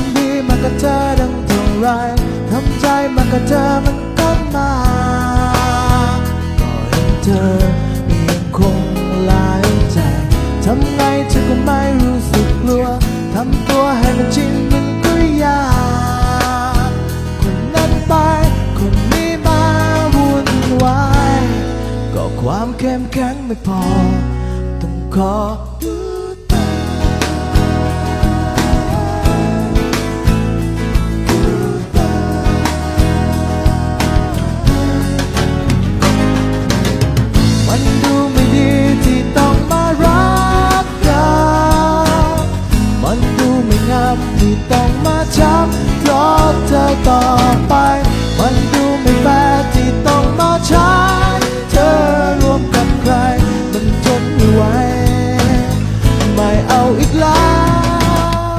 ำดีมากับเธอดังเท่าไรทำใจมากับเธอมันก็มาก็เห็นเธอยังคงหลายใจทำไงเธอก็ไม่รู้สึกกลัวทำตัวให้มันชินมันก็ยากคนนั้นไป คนนี้มาวุ่นวายก็ความเข้มแข็งไม่พอ ต้องขอ ที่ต้องมาจับเพราะเธอต่อไป มันดูไม่แฟร์ที่ต้องมาใช้เธอรวมกับใคร มันทนไม่ไหว